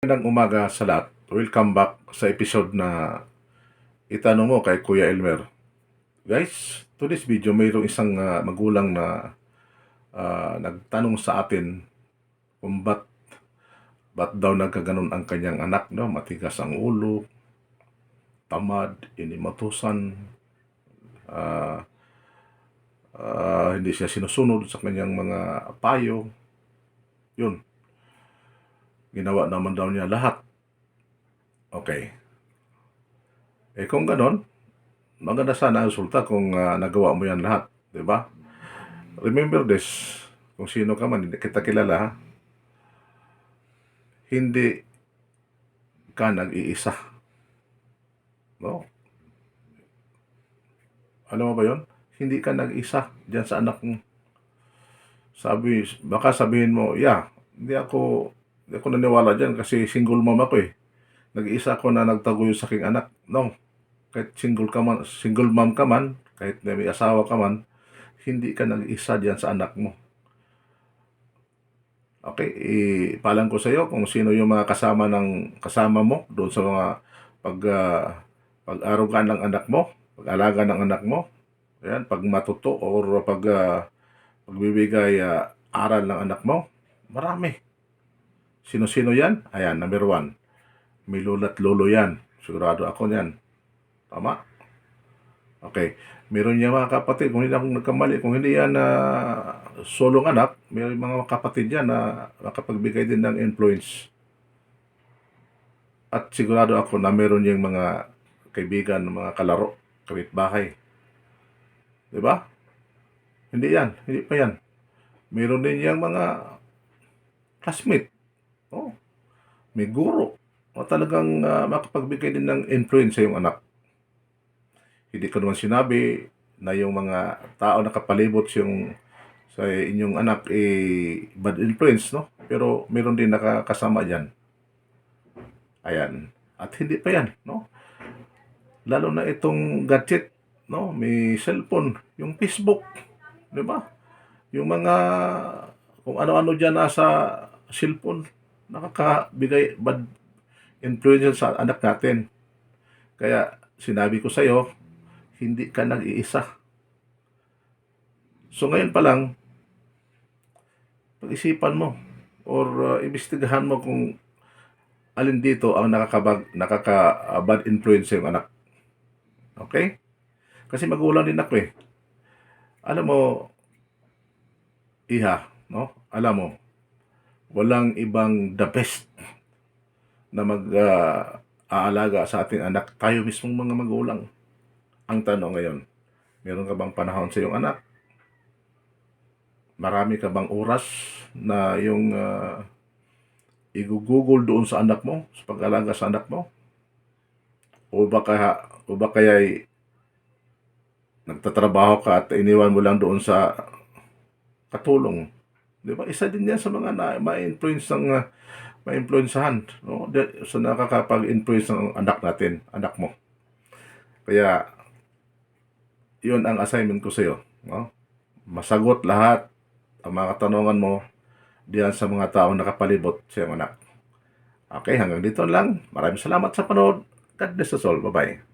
Magandang umaga sa lahat. Welcome back sa episode na itanong mo kay Kuya Elmer. Guys, to this video, mayroong isang ah, magulang na ah, nagtanong sa atin kung ba't, ba't daw nagkaganon ang kanyang anak, no? matigas ang ulo, tamad, inimatusan, ah, ah, hindi siya sinusunod sa kanyang mga payo. Yun, ginawa naman daw niya lahat. Okay. Eh kung ganon, maganda sana ang resulta kung ah, nagawa mo yan lahat. ba? Remember this, kung sino ka man, kita kilala, ha? hindi ka nag-iisa. No? Alam mo ba yon? Hindi ka nag-isa dyan sa anak mo. Sabi, baka sabihin mo, yeah, hindi ako hindi ako naniwala dyan kasi single mom ako eh. Nag-iisa ako na nagtaguyod sa aking anak. No. Kahit single ka man, single mom ka man, kahit may asawa ka man, hindi ka nag-isa dyan sa anak mo. Okay, ipalan ko sa iyo kung sino yung mga kasama ng kasama mo doon sa mga pag uh, pag-aruga ng anak mo, pag-alaga ng anak mo. Ayan, pag matuto or pag ah, pagbibigay ah, aral ng anak mo. Marami. Sino-sino yan? Ayan, number one. May lolo at lolo yan. Sigurado ako yan. Tama? Okay. Meron niya mga kapatid. Kung hindi ako nagkamali, kung hindi yan na solong anak, may mga kapatid yan na makapagbigay din ng influence. At sigurado ako na meron yung mga kaibigan, mga kalaro, kapitbahay. Di ba? Hindi yan. Hindi pa yan. Meron din yung mga classmate. Oh, may guro. O talagang ah, makapagbigay din ng influence sa iyong anak. Hindi ko naman sinabi na yung mga tao na kapalibot yung sa inyong anak eh, bad influence, no? Pero meron din nakakasama dyan. Ayan. At hindi pa yan, no? Lalo na itong gadget, no? May cellphone, yung Facebook, di ba? Yung mga kung ano-ano dyan nasa cellphone, nakakabigay bad influence sa anak natin. Kaya sinabi ko sa iyo, hindi ka nag-iisa. So ngayon pa lang, pag-isipan mo or uh, imbestigahan mo kung alin dito ang nakakabag, nakaka-bad influence sa anak. Okay? Kasi magulang din ako eh. Alam mo, iha, no? Alam mo, walang ibang the best na mag-aalaga sa ating anak. Tayo mismong mga magulang. Ang tanong ngayon, meron ka bang panahon sa iyong anak? Marami ka bang oras na yung uh, igugugol doon sa anak mo, sa pag-alaga sa anak mo? O baka, o baka ay nagtatrabaho ka at iniwan mo lang doon sa katulong. Di ba? Isa din yan sa mga na, ma-influence ng uh, ma-influensahan no? Sa nakakapag-influence ng anak natin, anak mo. Kaya, yun ang assignment ko sa iyo. No? Masagot lahat ang mga katanungan mo diyan sa mga tao nakapalibot sa iyong anak. Okay, hanggang dito lang. Maraming salamat sa panood. God bless us all. Bye-bye.